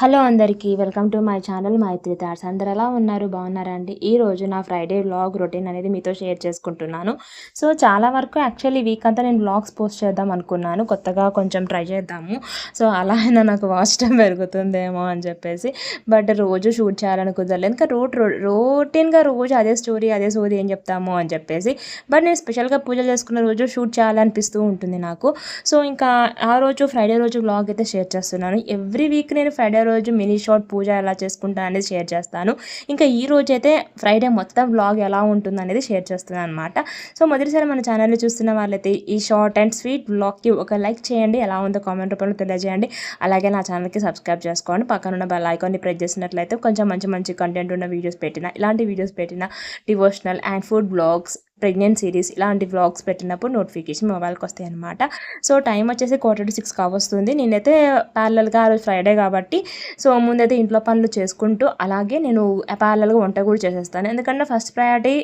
Hello అందరికీ welcome to my channel Maithri thoughts అందరు ఎలా ఉన్నారు? బాగున్నారా అండి? ఈరోజు నా ఫ్రైడే వ్లాగ్ రొటీన్ అనేది మీతో షేర్ చేసుకుంటున్నాను. సో చాలా వరకు యాక్చువల్లీ వీక్ అంతా నేను వ్లాగ్స్ పోస్ట్ చేద్దాం అనుకున్నాను. కొత్తగా కొంచెం ట్రై చేద్దాము. సో అలా అయినా నాకు వాచ్ టైం పెరుగుతుందేమో అని చెప్పేసి. బట్ రోజు షూట్ చేయాలని కుదరలేదు. ఇంకా రోట్ రొటీన్గా రోజు అదే స్టోరీ అదే స్టోరీ ఏం చెప్తాము అని చెప్పేసి. బట్ నేను స్పెషల్గా పూజలు చేసుకున్న రోజు షూట్ చేయాలనిపిస్తూ ఉంటుంది నాకు. సో ఇంకా ఆ రోజు ఫ్రైడే రోజు వ్లాగ్ అయితే షేర్ చేస్తున్నాను. ఎవ్రీ వీక్ నేను ఫ్రైడే రోజు మినీ షార్ట్ పూజ ఎలా చేసుకుంటాను అనేది షేర్ చేస్తాను. ఇంకా ఈ రోజు అయితే ఫ్రైడే మొత్తం వ్లాగ్ ఎలా ఉంటుంది అనేది షేర్ చేస్తున్నాను అనమాట సో మొదటిసారి మన ఛానల్ని చూస్తున్న వాళ్ళైతే ఈ షార్ట్ అండ్ స్వీట్ బ్లాగ్కి ఒక లైక్ చేయండి. ఎలా ఉందో కామెంట్ రూపంలో తెలియజేయండి. అలాగే నా ఛానల్కి సబ్స్క్రైబ్ చేసుకోండి. పక్కన ఉన్న బెల్ ఐకాన్ని ప్రెస్ చేసినట్లయితే కొంచెం మంచి మంచి కంటెంట్ ఉన్న వీడియోస్ పెట్టిన ఇలాంటి వీడియోస్ పెట్టిన devotional and food blogs pregnant series ఇలాంటి వ్లాగ్స్ పెట్టినప్పుడు నోటిఫికేషన్ మొబైల్కి వస్తాయి అనమాట సో టైం వచ్చేసి క్వార్టర్ టు సిక్స్ కావస్తుంది. నేనైతే ప్యారలల్గా ఆ రోజు ఫ్రైడే కాబట్టి సో ముందైతే ఇంట్లో పనులు చేసుకుంటూ అలాగే నేను ప్యారలల్గా వంట కూడా చేసేస్తాను. ఎందుకంటే first priority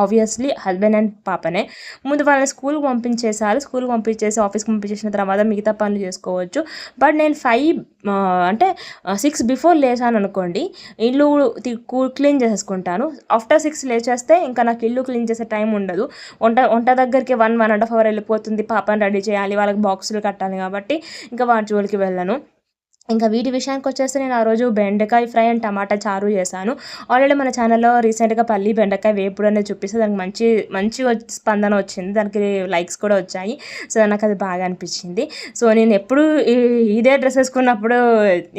obviously husband and పాపనే. ముందు వాళ్ళని స్కూల్కి పంపించేసారు స్కూల్కి పంపించేసి ఆఫీస్కి పంపించేసిన తర్వాత మిగతా పనులు చేసుకోవచ్చు. బట్ నేను ఫైవ్ అంటే సిక్స్ బిఫోర్ లేచాను అనుకోండి ఇల్లు క్లీన్ చేసేసుకుంటాను. ఆఫ్టర్ సిక్స్ లేచేస్తే ఇంకా నాకు ఇల్లు క్లీన్ చేసే టైం ఉండదు. వంట వంట దగ్గరికి one one and half hour వెళ్ళిపోతుంది. పాపని రెడీ చేయాలి. వాళ్ళకి బాక్సులు కట్టాలి కాబట్టి ఇంకా వాటి జోలికి వెళ్ళను. ఇంకా వీటి విషయానికి వచ్చేస్తే నేను ఆ రోజు బెండకాయ ఫ్రై అండ్ టమాటా చారు చేశాను. ఆల్రెడీ మన ఛానల్లో రీసెంట్గా పల్లి బెండకాయ వేపుడు అనేది చూపిస్తే దానికి మంచి మంచి స్పందన వచ్చింది. దానికి లైక్స్ కూడా వచ్చాయి. సో నాకు అది బాగా అనిపించింది. సో నేను ఎప్పుడు ఇదే డ్రెస్ వేసుకున్నప్పుడు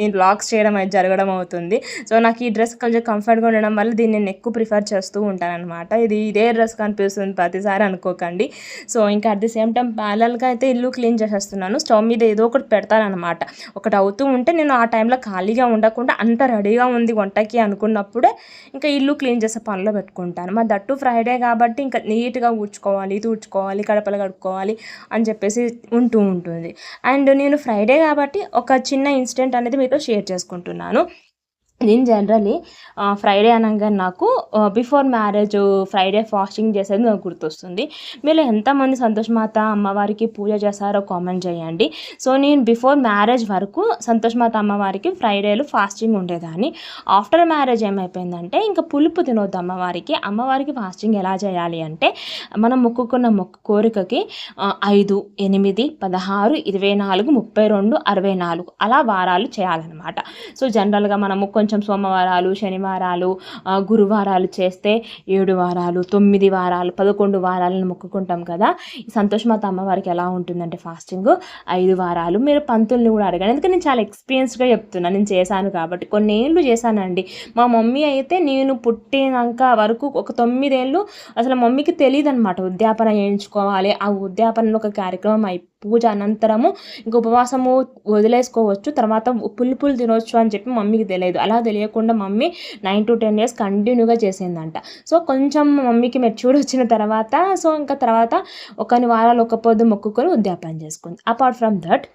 నేను బ్లాగ్స్ చేయడం అది జరగడం అవుతుంది. సో నాకు ఈ డ్రెస్ కొంచెం కంఫర్ట్గా ఉండడం వల్ల దీన్ని నేను ఎక్కువ ప్రిఫర్ చేస్తూ ఉంటానన్నమాట. ఇది ఇదే డ్రెస్ కనిపిస్తుంది ప్రతిసారి అనుకోకండి. సో ఇంకా అట్ ది సేమ్ టైం ప్యాలల్గా అయితే ఇల్లు క్లీన్ చేసేస్తున్నాను. స్టవ్ మీద ఏదో ఒకటి పెడతానమాట ఒకటి అవుతూ ఉంటే నేను ఆ టైంలో ఖాళీగా ఉండకుండా అంత రెడీగా ఉంది వంటకి అనుకున్నప్పుడే ఇంకా ఇల్లు క్లీన్ చేసే పనిలో పెట్టుకుంటాను. మా దట్టు ఫ్రైడే కాబట్టి ఇంకా నీట్గా ఊడ్చుకోవాలి తూడ్చుకోవాలి కడపలు కడుక్కోవాలి అని చెప్పేసి ఉంటూ ఉంటుంది. అండ్ నేను ఫ్రైడే కాబట్టి ఒక చిన్న ఇన్సిడెంట్ అనేది మీతో షేర్ చేసుకుంటున్నాను. నేను జనరలీ ఫ్రైడే అనగా నాకు బిఫోర్ మ్యారేజ్ ఫ్రైడే ఫాస్టింగ్ చేసేది నాకు గుర్తొస్తుంది. మీరు ఎంతమంది సంతోషమాత అమ్మవారికి పూజ చేశారో కామెంట్ చేయండి. సో నేను బిఫోర్ మ్యారేజ్ వరకు సంతోషమాత అమ్మవారికి ఫ్రైడేలు ఫాస్టింగ్ ఉండేదాన్ని. ఆఫ్టర్ మ్యారేజ్ ఏమైపోయిందంటే ఇంకా పులుపు తినొద్దు అమ్మవారికి. అమ్మవారికి ఫాస్టింగ్ ఎలా చేయాలి అంటే మనం మొక్కుకున్న మొక్కు కోరికకి ఐదు ఎనిమిది పదహారు ఇరవై నాలుగు ముప్పై రెండు అరవై నాలుగు అలా వారాలు చేయాలన్నమాట. సో జనరల్గా మనము కొంచెం సోమవారాలు శనివారాలు గురువారాలు చేస్తే ఏడు వారాలు తొమ్మిది వారాలు పదకొండు వారాలను మొక్కుకుంటాం కదా. ఈ సంతోషమాత అమ్మవారికి ఎలా ఉంటుందంటే ఫాస్టింగ్ ఐదు వారాలు. మీరు పంతుల్ని కూడా అడగండి. ఎందుకంటే నేను చాలా ఎక్స్పీరియన్స్గా చెప్తున్నాను నేను చేశాను కాబట్టి కొన్ని ఏళ్ళు చేశానండి. మా మమ్మీ అయితే నేను పుట్టినాక వరకు ఒక తొమ్మిదేళ్ళు అసలు మమ్మీకి తెలియదు అనమాట ఉద్యాపన చేయించుకోవాలి. ఆ ఉద్యాపనలో ఒక కార్యక్రమం అయిపో పూజ అనంతరము ఇంక ఉపవాసము వదిలేసుకోవచ్చు. తర్వాత పులుపులు తినొచ్చు అని చెప్పి మమ్మీకి తెలియదు. అలా తెలియకుండా mummy nine to ten years కంటిన్యూగా చేసిందంట. సో కొంచెం మమ్మీకి మెచ్యూర్ వచ్చిన తర్వాత సో ఇంకా తర్వాత ఒకని వారాలు ఒక పొద్దు మొక్కుకొని ఉద్యాపన చేసుకుంది. అపార్ట్ ఫ్రమ్ దట్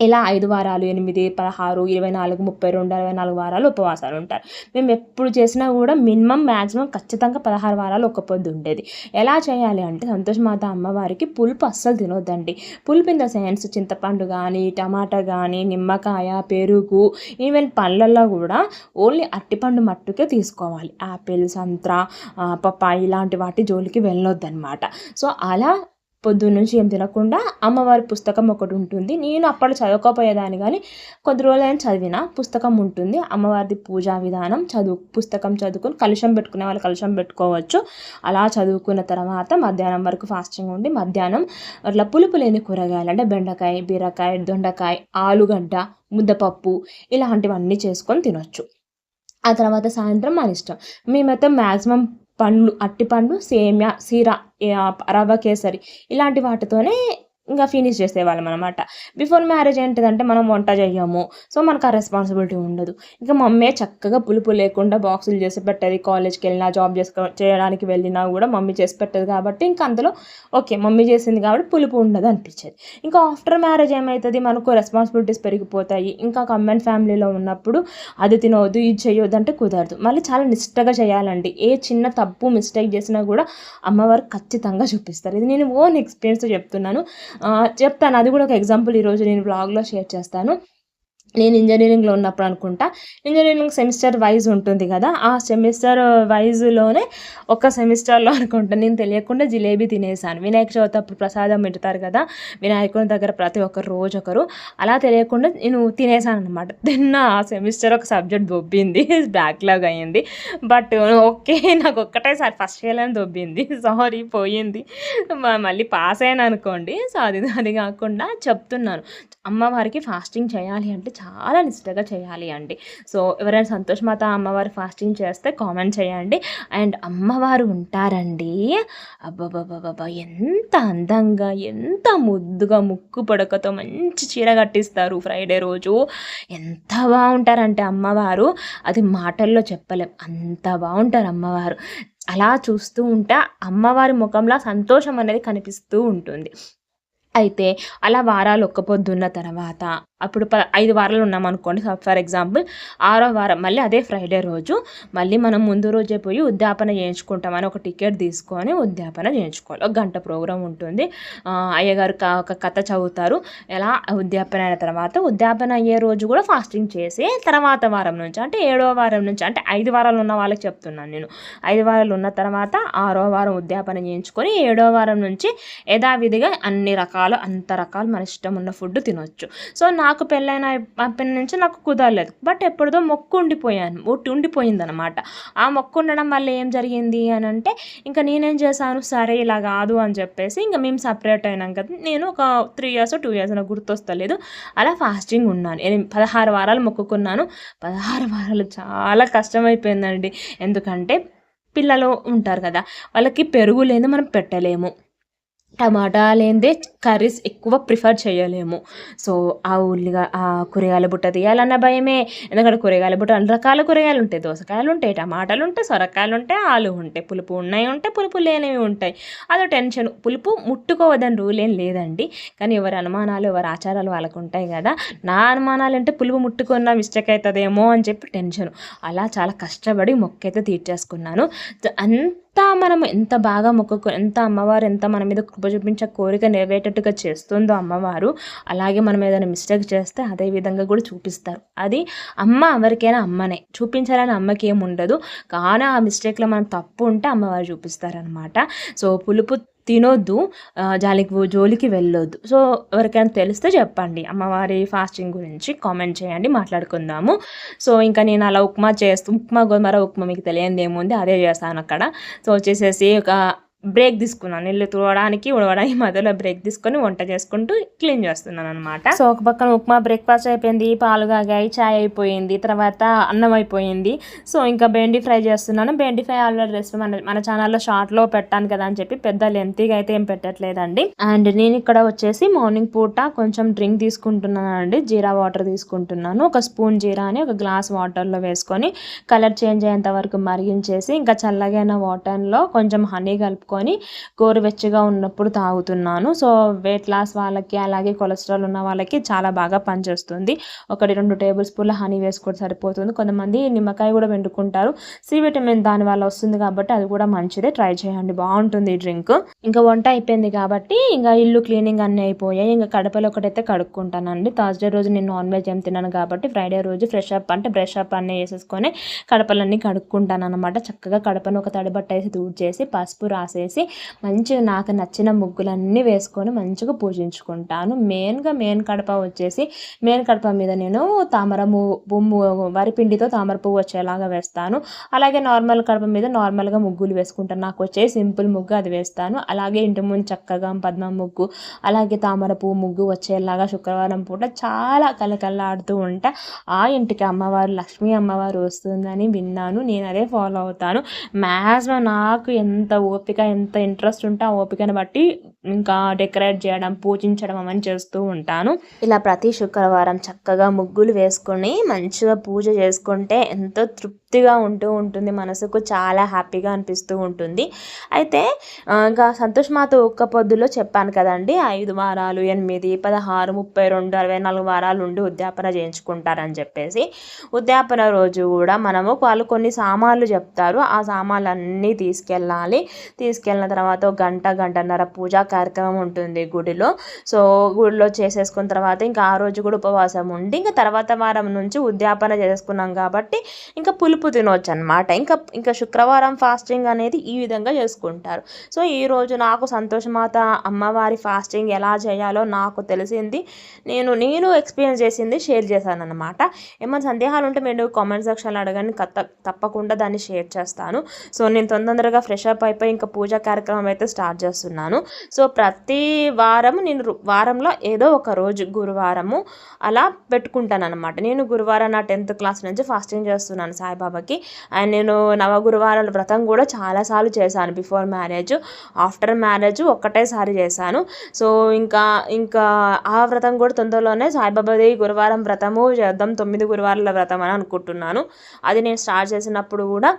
ఇలా ఐదు వారాలు ఎనిమిది పదహారు ఇరవై నాలుగు ముప్పై రెండు అరవై నాలుగు వారాలు ఉపవాసాలు ఉంటారు. మేము ఎప్పుడు చేసినా కూడా మినిమం మ్యాక్సిమం ఖచ్చితంగా పదహారు వారాలు ఒక పొద్దు ఉండేది. ఎలా చేయాలి అంటే సంతోషమాత అమ్మవారికి పులుపు అస్సలు తినొద్దండి. పులుపు ఇన్ ద సెన్స్ చింతపండు కానీ టమాటా కానీ నిమ్మకాయ పెరుగు ఈవెన్ పళ్ళల్లో కూడా ఓన్లీ అట్టిపండు మట్టుకే తీసుకోవాలి. యాపిల్ సంత్ర పప్పాయి ఇలాంటి వాటి జోలికి వెళ్ళొద్దనమాట సో అలా పొద్దున్న నుంచి ఏం తినకుండా అమ్మవారి పుస్తకం ఒకటి ఉంటుంది. నేను అప్పట్లో చదువుకోపోయేదాన్ని కానీ కొద్ది రోజులైనా చదివిన పుస్తకం ఉంటుంది. అమ్మవారిది పూజా విధానం చదువు పుస్తకం చదువుకొని కలుషం పెట్టుకునే వాళ్ళు కలుషం పెట్టుకోవచ్చు. అలా చదువుకున్న తర్వాత మధ్యాహ్నం వరకు ఫాస్టింగ్ ఉండి మధ్యాహ్నం అట్లా పులుపు లేని కూరగాయలు అంటే బెండకాయ బీరకాయ దొండకాయ ఆలుగడ్డ ముద్దపప్పు ఇలాంటివన్నీ చేసుకొని తినొచ్చు. ఆ తర్వాత సాయంత్రం మన ఇష్టం. మేమైతే మ్యాక్సిమం పండ్లు అట్టిపండు సేమ్యా సీర రవ్వ కేసరి ఇలాంటి వాటితోనే ఇంకా ఫినిష్ చేసేవాళ్ళం అనమాట బిఫోర్ మ్యారేజ్ ఏంటిదంటే మనం వంట చేయము సో మనకు ఆ రెస్పాన్సిబిలిటీ ఉండదు. ఇంకా మమ్మీ చక్కగా పులుపు లేకుండా బాక్సులు చేసి పెట్టేది. కాలేజ్కి వెళ్ళినా జాబ్ చేసుకో చేయడానికి వెళ్ళినా కూడా మమ్మీ చేసి పెట్టేది కాబట్టి ఇంకా అందులో ఓకే మమ్మీ చేసింది కాబట్టి పులుపు ఉండదు అనిపించేది. ఇంకా ఆఫ్టర్ మ్యారేజ్ ఏమవుతుంది మనకు రెస్పాన్సిబిలిటీస్ పెరిగిపోతాయి. ఇంకా కమెంట్ ఫ్యామిలీలో ఉన్నప్పుడు అది తినవద్దు ఇది చేయొద్దు అంటే కుదరదు. మళ్ళీ చాలా నిష్టగా చేయాలండి. ఏ చిన్న తప్పు మిస్టేక్ చేసినా కూడా అమ్మవారు ఖచ్చితంగా చూపిస్తారు. ఇది నేను ఓన్ ఎక్స్పీరియన్స్ చెప్తున్నాను. చెప్తాను. అది కూడా ఒక ఎగ్జాంపుల్ ఈరోజు నేను బ్లాగ్లో షేర్ చేస్తాను. నేను ఇంజనీరింగ్లో ఉన్నప్పుడు అనుకుంటా. ఇంజనీరింగ్ సెమిస్టర్ వైజ్ ఉంటుంది కదా ఆ సెమిస్టర్ వైజ్లోనే ఒక సెమిస్టర్లో అనుకుంటా. నేను తెలియకుండా జిలేబీ తినేసాను. వినాయక చవితి అప్పుడు ప్రసాదం పెడతారు కదా వినాయకుని దగ్గర ప్రతి ఒక్కరు రోజు ఒకరు అలా తెలియకుండా నేను తినేసాను అనమాట తిన్న ఆ సెమిస్టర్ ఒక సబ్జెక్ట్ దొబ్బింది బ్యాక్లాగ్ అయ్యింది బట్ ఓకే నాకు ఒక్కటేసారి ఫస్ట్ ఇయర్లోనే దొబ్బింది. సారీ పోయింది. మళ్ళీ పాస్ అయ్యాను అనుకోండి. సో అది అది కాకుండా చెప్తున్నాను. అమ్మవారికి ఫాస్టింగ్ చేయాలి అంటే చాలా నిష్టగా చేయాలి అండి. సో ఎవరైనా సంతోష్ అమ్మవారు ఫాస్టింగ్ చేస్తే కామెంట్ చేయండి. అండ్ అమ్మవారు ఉంటారండి. అబ్బాబాబాబా ఎంత అందంగా ఎంత ముద్దుగా ముక్కు పడకతో మంచి చీర కట్టిస్తారు ఫ్రైడే రోజు. ఎంత బాగుంటారంటే అమ్మవారు. అది మాటల్లో చెప్పలేం. అంత బాగుంటారు అమ్మవారు. అలా చూస్తూ ఉంటే అమ్మవారి ముఖంలో సంతోషం అనేది కనిపిస్తూ ఉంటుంది. అయితే అలా వారాలు ఒక్క పొద్దున్న తర్వాత అప్పుడు ప ఐదు వారాలు ఉన్నాం అనుకోండి ఫర్ ఎగ్జాంపుల్ ఆరో వారం మళ్ళీ అదే ఫ్రైడే రోజు మళ్ళీ మనం ముందు రోజే పోయి ఉద్యాపన చేయించుకుంటామని ఒక టికెట్ తీసుకొని ఉద్యాపన చేయించుకోవాలి. ఒక గంట ప్రోగ్రాం ఉంటుంది. అయ్యగారు ఒక కథ చదువుతారు. ఎలా? ఉద్యాపన అయిన తర్వాత ఉద్యాపన అయ్యే రోజు కూడా ఫాస్టింగ్ చేసి తర్వాత వారం నుంచి అంటే ఏడో వారం నుంచి అంటే ఐదు వారాలు ఉన్న వాళ్ళకి చెప్తున్నాను నేను. ఐదు వారాలు ఉన్న తర్వాత ఆరో వారం ఉద్యాపన చేయించుకొని ఏడో వారం నుంచి యథావిధిగా అన్ని రకాలు అంత రకాలు మన ఇష్టం ఉన్న ఫుడ్ తినొచ్చు. సో నాకు నాకు పెళ్ళైన అప్పటి నుంచి నాకు కుదరలేదు. బట్ ఎప్పుడుదో మొక్కు ఉండిపోయాను. ఒకటి ఉండిపోయిందనమాట ఆ మొక్కు ఉండడం వల్ల ఏం జరిగింది అని అంటే ఇంకా నేనేం చేశాను? సరే ఇలా కాదు అని చెప్పేసి ఇంకా మేము సపరేట్ అయినాం కదా. నేను ఒక త్రీ ఇయర్స్ టూ ఇయర్స్ నాకు గుర్తొస్తలేదు. అలా ఫాస్టింగ్ ఉన్నాను. పదహారు వారాలు మొక్కుకున్నాను. పదహారు వారాలు చాలా కష్టమైపోయిందండి. ఎందుకంటే పిల్లలు ఉంటారు కదా వాళ్ళకి పెరుగు లేదు మనం పెట్టలేము. టమాటా లేనిదే కర్రీస్ ఎక్కువ ప్రిఫర్ చేయలేము. సో ఆ ఉల్లిగా ఆ కూరగాయల బుట్ట తీయాలన్న భయమే. ఎందుకంటే కూరగాయల బుట్ట అన్ని రకాల కూరగాయలు ఉంటాయి. దోసకాయలు ఉంటాయి టమాటాలు ఉంటాయి సొరకాయలు ఉంటాయి ఆలు ఉంటాయి పులుపు ఉన్నాయి ఉంటాయి పులుపు లేనివి ఉంటాయి. అదో టెన్షన్. పులుపు ముట్టుకోవద్దని రూల్ ఏం లేదండి. కానీ ఎవరి అనుమానాలు ఎవరి ఆచారాలు వాళ్ళకు ఉంటాయి కదా. నా అనుమానాలు అంటే పులుపు ముట్టుకున్న మిస్టేక్ అవుతుందేమో అని చెప్పి టెన్షన్. అలా చాలా కష్టపడి మొక్కైతే తీర్చేసుకున్నాను. అంత మనం ఎంత బాగా మొక్కకు ఎంత అమ్మవారు ఎంత మన మీద కృప చూపించే కోరిక నెరవేరేటట్టుగా చేస్తుందో అమ్మవారు అలాగే మనం ఏదైనా మిస్టేక్ చేస్తే అదే విధంగా కూడా చూపిస్తారు. అది అమ్మ ఎవరికైనా అమ్మనే. చూపించాలని అమ్మకి ఏం ఉండదు. కానీ ఆ మిస్టేక్లో మనం తప్పు ఉంటే అమ్మవారు చూపిస్తారనమాట సో పులుపు తినొద్దు జాలికి జోలికి వెళ్ళొద్దు. సో ఎవరికైనా తెలిస్తే చెప్పండి. అమ్మవారి ఫాస్టింగ్ గురించి కామెంట్ చేయండి మాట్లాడుకుందాము. సో ఇంకా నేను అలా ఉప్మా చేస్తూ ఉప్మా గోధుమర ఉప్మా మీకు తెలియదు ఏముంది అదే చేస్తాను అక్కడ. సో వచ్చేసేసి ఒక బ్రేక్ తీసుకున్నాను ఇల్లు తుడవడానికి ఉడవడానికి మధ్యలో బ్రేక్ తీసుకొని వంట చేసుకుంటూ క్లీన్ చేస్తున్నాను అనమాట సో ఒక పక్కన ఉప్మా బ్రేక్ఫాస్ట్ అయిపోయింది పాలు కాగాయి చాయ్ అయిపోయింది తర్వాత అన్నం అయిపోయింది. సో ఇంకా బెండి ఫ్రై చేస్తున్నాను. బెండి ఫ్రై ఆల్రెడీ రెసిపీ మన మన ఛానల్లో షార్ట్లో పెట్టాను కదా అని చెప్పి పెద్ద లెంతీగా అయితే ఏం పెట్టట్లేదండి. అండ్ నేను ఇక్కడ వచ్చేసి మార్నింగ్ పూట కొంచెం డ్రింక్ తీసుకుంటున్నాను అండి జీరా వాటర్ తీసుకుంటున్నాను. ఒక స్పూన్ జీరా అని ఒక గ్లాస్ వాటర్లో వేసుకొని కలర్ చేంజ్ అయ్యేంత వరకు మరిగించేసి ఇంకా చల్లగైన వాటర్లో కొంచెం హనీ కలుపుకొని గోరువెచ్చగా ఉన్నప్పుడు తాగుతున్నాను. సో వెయిట్ లాస్ వాళ్ళకి అలాగే కొలెస్ట్రాల్ ఉన్న వాళ్ళకి చాలా బాగా పనిచేస్తుంది. ఒకటి రెండు టేబుల్ స్పూన్ల హనీ వేసుకుంటే సరిపోతుంది. కొంతమంది నిమ్మకాయ కూడా వండుకుంటారు సి విటమిన్ దాని వల్ల వస్తుంది కాబట్టి అది కూడా మంచిదే. ట్రై చేయండి. బాగుంటుంది ఈ డ్రింక్. ఇంకా వంట అయిపోయింది కాబట్టి ఇంకా ఇల్లు క్లీనింగ్ అన్నీ అయిపోయాయి. ఇంకా కడపలో ఒకటైతే కడుక్కుంటానండి. థర్స్డే రోజు నేను నాన్ వెజ్ ఏం తిన్నాను కాబట్టి ఫ్రైడే రోజు ఫ్రెష్ అప్ అంటే బ్రష్ అప్ అన్నీ వేసేసుకొని కడపలన్నీ కడుక్కుంటాను అనమాట చక్కగా కడపను ఒక తడి బట్ట వేసి తూడ్చేసి పసుపు చేసి మంచిగా నాకు నచ్చిన ముగ్గులన్నీ వేసుకొని మంచిగా పూజించుకుంటాను. మెయిన్గా మెయిన్ కడప వచ్చేసి మెయిన్ కడప మీద నేను తామరము బొమ్ము వరిపిండితో తామర పువ్వు వచ్చేలాగా వేస్తాను. అలాగే నార్మల్ కడప మీద నార్మల్గా ముగ్గులు వేసుకుంటాను. నాకు వచ్చే సింపుల్ ముగ్గు అది వేస్తాను. అలాగే ఇంటి ముందు చక్కగా పద్మ ముగ్గు అలాగే తామర పువ్వు ముగ్గు వచ్చేలాగా శుక్రవారం పూట చాలా కలకల్లాడుతూ ఉంటా. ఆ ఇంటికి అమ్మవారు లక్ష్మీ అమ్మవారు వస్తుందని విన్నాను. నేను అదే ఫాలో అవుతాను. మ్యాక్సిమం నాకు ఎంత ఓపిక ఎంత ఇంట్రెస్ట్ ఉంటే ఆ ఓపికను బట్టి ఇంకా డెకరేట్ చేయడం పూజించడం అవన్నీ చేస్తూ ఉంటాను. ఇలా ప్రతి శుక్రవారం చక్కగా ముగ్గులు వేసుకొని మంచిగా పూజ చేసుకుంటే ఎంతో తృప్తి తృప్తిగా ఉంటూ ఉంటుంది మనసుకు చాలా హ్యాపీగా అనిపిస్తూ ఉంటుంది. అయితే ఇంకా సంతోష్ మాత ఒక్క పొద్దులో చెప్పాను కదండి ఐదు వారాలు ఎనిమిది పదహారు ముప్పై రెండు అరవై నాలుగు వారాలు ఉండి ఉద్యాపన చేయించుకుంటారని చెప్పేసి ఉద్యాపన రోజు కూడా మనము వాళ్ళు కొన్ని సామాన్లు చెప్తారు ఆ సామాన్లు అన్నీ తీసుకెళ్ళాలి. తీసుకెళ్ళిన తర్వాత ఒక గంట గంటన్నర పూజా కార్యక్రమం ఉంటుంది గుడిలో. సో గుడిలో చేసేసుకున్న తర్వాత ఇంకా ఆ రోజు కూడా ఉపవాసం ఉండి ఇంకా తర్వాత వారం నుంచి ఉద్యాపన చేసుకున్నాం కాబట్టి ఇంకా పులుపు తినవచ్చు అనమాట ఇంకా ఇంకా శుక్రవారం ఫాస్టింగ్ అనేది ఈ విధంగా చేసుకుంటారు. సో ఈరోజు నాకు సంతోషమాత అమ్మవారి ఫాస్టింగ్ ఎలా చేయాలో నాకు తెలిసింది. నేను నేను ఎక్స్పీరియన్స్ చేసింది షేర్ చేశాను అనమాట ఏమైనా సందేహాలు ఉంటే మీరు కామెంట్ సెక్షన్లో అడగండి. తప్పకుండా దాన్ని షేర్ చేస్తాను. సో నేను తొందరగా ఫ్రెష్ అప్ అయిపోయి ఇంకా పూజా కార్యక్రమం అయితే స్టార్ట్ చేస్తున్నాను. సో ప్రతి వారం నేను వారంలో ఏదో ఒక రోజు గురువారము అలా పెట్టుకుంటాను అనమాట నేను గురువారం నా టెన్త్ క్లాస్ నుంచి ఫాస్టింగ్ చేస్తున్నాను సాయిబాబా సాయిబాబాకి అండ్ నేను నవ గురువారాల వ్రతం కూడా చాలాసార్లు చేశాను బిఫోర్ మ్యారేజ్. ఆఫ్టర్ మ్యారేజ్ ఒక్కటేసారి చేశాను. సో ఇంకా ఇంకా ఆ వ్రతం కూడా తొందరలోనే సాయిబాబాది గురువారం వ్రతము చేద్దాం తొమ్మిది గురువారాల వ్రతం అని అనుకుంటున్నాను. అది నేను స్టార్ట్ చేసినప్పుడు కూడా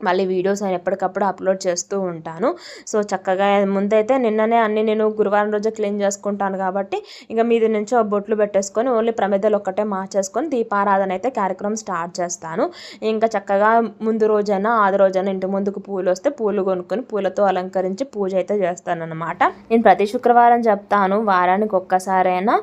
మళ్ళీ వీడియోస్ ఎప్పటికప్పుడు అప్లోడ్ చేస్తూ ఉంటాను. సో చక్కగా ముందైతే నిన్ననే అన్ని నేను గురువారం రోజు క్లీన్ చేసుకుంటాను కాబట్టి ఇంకా మీది నుంచి బొట్లు పెట్టేసుకొని ఓన్లీ ప్రమిదలు ఒక్కటే మార్చేసుకొని దీపారాధన అయితే కార్యక్రమం స్టార్ట్ చేస్తాను. ఇంకా చక్కగా ముందు రోజైనా ఆది రోజైనా ఇంటి ముందుకు పూలు వస్తే పూలు కొనుక్కొని పూలతో అలంకరించి పూజ అయితే చేస్తాను అనమాట నేను ప్రతి శుక్రవారం చెప్తాను వారానికి ఒక్కసారైనా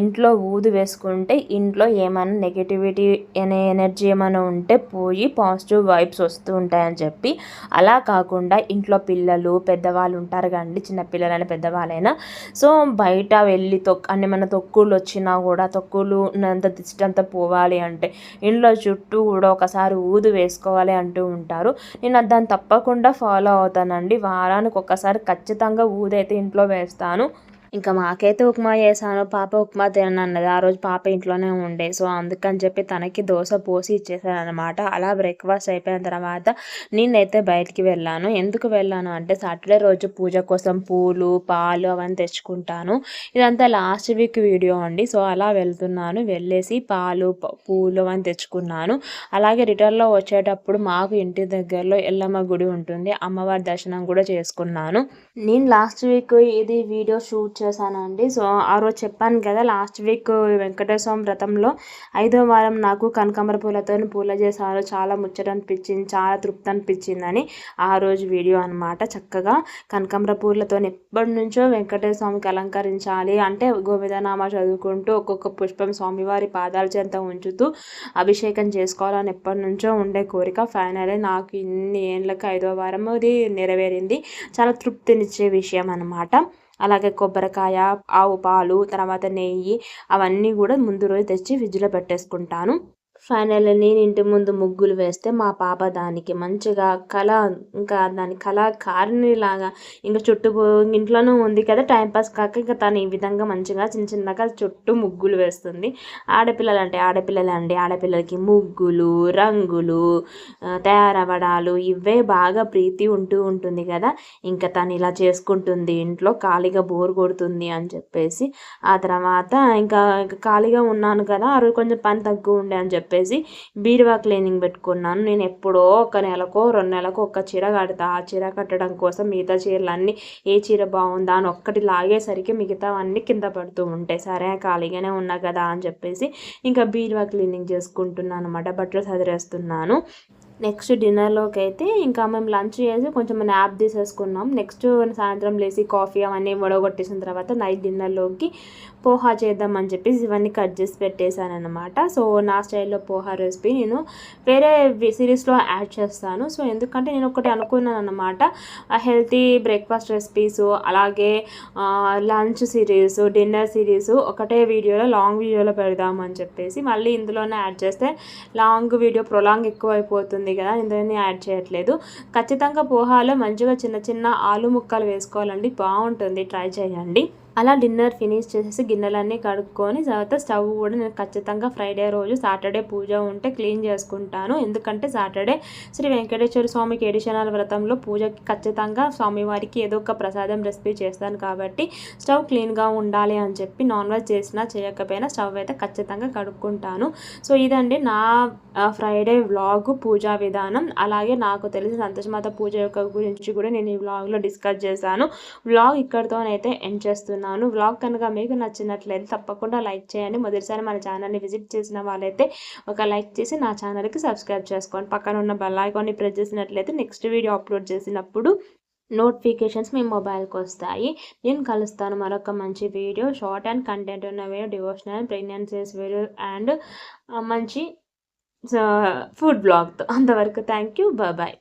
ఇంట్లో ఊదు వేసుకుంటే ఇంట్లో ఏమైనా నెగిటివిటీ అనే ఎనర్జీ ఏమైనా ఉంటే పోయి పాజిటివ్ వైబ్స్ వస్తూ ఉంటాయని చెప్పి. అలా కాకుండా ఇంట్లో పిల్లలు పెద్దవాళ్ళు ఉంటారు కానీ చిన్నపిల్లలైనా పెద్దవాళ్ళైనా. సో బయట వెళ్ళి తొక్ అన్ని మన తొక్కులు వచ్చినా కూడా తొక్కులు ఉన్నంత దిష్టి అంతా పోవాలి అంటే ఇంట్లో చుట్టూ కూడా ఒకసారి ఊదు వేసుకోవాలి అంటూ ఉంటారు. నేను దాన్ని తప్పకుండా ఫాలో అవుతానండి. వారానికి ఒకసారి ఖచ్చితంగా ఊదైతే ఇంట్లో వేస్తాను. ఇంకా మాకైతే ఉప్మా చేశాను పాప ఉప్మా తినన్నది ఆ రోజు పాప ఇంట్లోనే ఉండే. సో అందుకని చెప్పి తనకి దోశ పోసి ఇచ్చేసాను అనమాట అలా బ్రేక్ఫాస్ట్ అయిపోయిన తర్వాత నేనైతే బయటికి వెళ్ళాను. ఎందుకు వెళ్ళాను అంటే సాటర్డే రోజు పూజ కోసం పూలు పాలు అవన్నీ తెచ్చుకుంటాను. ఇదంతా లాస్ట్ వీక్ వీడియో అండి. సో అలా వెళ్తున్నాను. వెళ్ళేసి పాలు పూలు అవన్నీ తెచ్చుకున్నాను. అలాగే రిటర్న్లో వచ్చేటప్పుడు మాకు ఇంటి దగ్గరలో ఎల్లమ్మ గుడి ఉంటుంది. అమ్మవారి దర్శనం కూడా చేసుకున్నాను. నేను లాస్ట్ వీక్ ఇది వీడియో షూట్ చేశానండి. సో ఆ రోజు చెప్పాను కదా లాస్ట్ వీక్ వెంకటేశ్వర వ్రతంలో ఐదో వారం నాకు కనకాంబర పూలతో పూల చేశారు. చాలా ముచ్చట అనిపించింది చాలా తృప్తి అనిపించిందని ఆ రోజు వీడియో అనమాట చక్కగా కనకాంబర పూలతో ఎప్పటి నుంచో వెంకటేశ్వర స్వామికి అలంకరించాలి అంటే గోవిందనామా చదువుకుంటూ ఒక్కొక్క పుష్పం స్వామివారి పాదాల చెంత ఉంచుతూ అభిషేకం చేసుకోవాలని ఎప్పటి నుంచో ఉండే కోరిక ఫైనలే నాకు ఇన్ని ఏళ్ళకి ఐదో వారం అది నెరవేరింది. చాలా తృప్తినిచ్చే విషయం అనమాట అలాగే కొబ్బరికాయ ఆవు పాలు తర్వాత నెయ్యి అవన్నీ కూడా ముందు రోజు తెచ్చి ఫ్రిడ్జ్లో పెట్టేసుకుంటాను. ఫైనల్లీ నేను ఇంటి ముందు ముగ్గులు వేస్తే మా పాప దానికి మంచిగా కళ ఇంకా దాని కళాకారిణిలాగా ఇంకా చుట్టూ ఇంట్లోనూ ఉంది కదా టైంపాస్ కాక ఇంకా తను ఈ విధంగా మంచిగా చిన్న చిన్నగా చుట్టూ ముగ్గులు వేస్తుంది. ఆడపిల్లలు అంటే ఆడపిల్లలు అండి ఆడపిల్లలకి ముగ్గులు రంగులు తయారవ్వడాలు ఇవే బాగా ప్రీతి ఉంటూ ఉంటుంది కదా. ఇంకా తను ఇలా చేసుకుంటుంది ఇంట్లో ఖాళీగా బోర్ కొడుతుంది అని చెప్పేసి. ఆ తర్వాత ఇంకా ఖాళీగా ఉన్నాను కదా కొంచెం పని తక్కువ ఉండే అని చెప్పి చెప్పేసి బీరువా క్లీనింగ్ పెట్టుకున్నాను. నేను ఎప్పుడో ఒక నెలకో రెండు నెలకో ఒక చీర కడతా. ఆ చీర కట్టడం కోసం మిగతా చీరలన్నీ ఏ చీర బాగుందా అని ఒక్కటి లాగేసరికి మిగతావన్నీ కింద పడుతూ ఉంటాయి సరే ఖాళీగానే ఉన్నా కదా అని చెప్పేసి ఇంకా బీరువా క్లీనింగ్ చేసుకుంటున్నాను అనమాట బట్టలు సదిరేస్తున్నాను. నెక్స్ట్ డిన్నర్లోకి అయితే ఇంకా మేము లంచ్ చేసి కొంచెం యాప్ తీసేసుకున్నాం. నెక్స్ట్ సాయంత్రం లేచి కాఫీ అవన్నీ వడగొట్టేసిన తర్వాత నైట్ డిన్నర్లోకి పోహా చేద్దామని చెప్పేసి ఇవన్నీ కట్ చేసి పెట్టేశాను అనమాట సో నా స్టైల్లో పోహా రెసిపీ నేను వేరే సిరీస్లో యాడ్ చేస్తాను. సో ఎందుకంటే నేను ఒకటి అనుకున్నాను అనమాట హెల్తీ బ్రేక్ఫాస్ట్ రెసిపీస్ అలాగే లంచ్ సిరీస్ డిన్నర్ సిరీస్ ఒకటే వీడియోలో లాంగ్ వీడియోలో పెడదామని చెప్పేసి మళ్ళీ ఇందులోనే యాడ్ చేస్తే లాంగ్ వీడియో ప్రొలాంగ్ ఎక్కువ అయిపోతుంది కదా ఇందులోనే యాడ్ చేయట్లేదు. ఖచ్చితంగా పోహాలో మంచిగా చిన్న చిన్న ఆలు ముక్కలు వేసుకోవాలండి. బాగుంటుంది. ట్రై చేయండి. అలా డిన్నర్ ఫినిష్ చేసేసి గిన్నెలన్నీ కడుక్కొని తర్వాత స్టవ్ కూడా నేను ఖచ్చితంగా ఫ్రైడే రోజు సాటర్డే పూజ ఉంటే క్లీన్ చేసుకుంటాను. ఎందుకంటే సాటర్డే శ్రీ వెంకటేశ్వర స్వామికి ఏడిశనాల వ్రతంలో పూజకి ఖచ్చితంగా స్వామివారికి ఏదో ఒక ప్రసాదం రెసిపీ చేస్తాను కాబట్టి స్టవ్ క్లీన్గా ఉండాలి అని చెప్పి నాన్ వెజ్ చేసినా చేయకపోయినా స్టవ్ అయితే ఖచ్చితంగా కడుక్కుంటాను. సో ఇదండి నా ఫ్రైడే వ్లాగ్ పూజా విధానం. అలాగే నాకు తెలిసి సంతోషమాత పూజ యొక్క గురించి కూడా నేను ఈ వ్లాగ్లో డిస్కస్ చేశాను. వ్లాగ్ ఇక్కడితోనైతే ఎండ్ చేస్తున్నాను. చేస్తున్నాను. వ్లాగ్ కనుక మీకు నచ్చినట్లయితే తప్పకుండా లైక్ చేయండి. మొదటిసారి మన ఛానల్ని విజిట్ చేసిన వాళ్ళైతే ఒక లైక్ చేసి నా ఛానల్కి సబ్స్క్రైబ్ చేసుకోండి. పక్కన ఉన్న బెల్ ఐకాన్ని ప్రెస్ చేసినట్లయితే నెక్స్ట్ వీడియో అప్లోడ్ చేసినప్పుడు నోటిఫికేషన్స్ మీ మొబైల్కి వస్తాయి. నేను కలుస్తాను మరొక మంచి వీడియో షార్ట్ అండ్ కంటెంట్ ఉన్న video devotional pregnancies video and మంచి ఫుడ్ బ్లాగ్తో. అంతవరకు థ్యాంక్ యూ. బాయ్.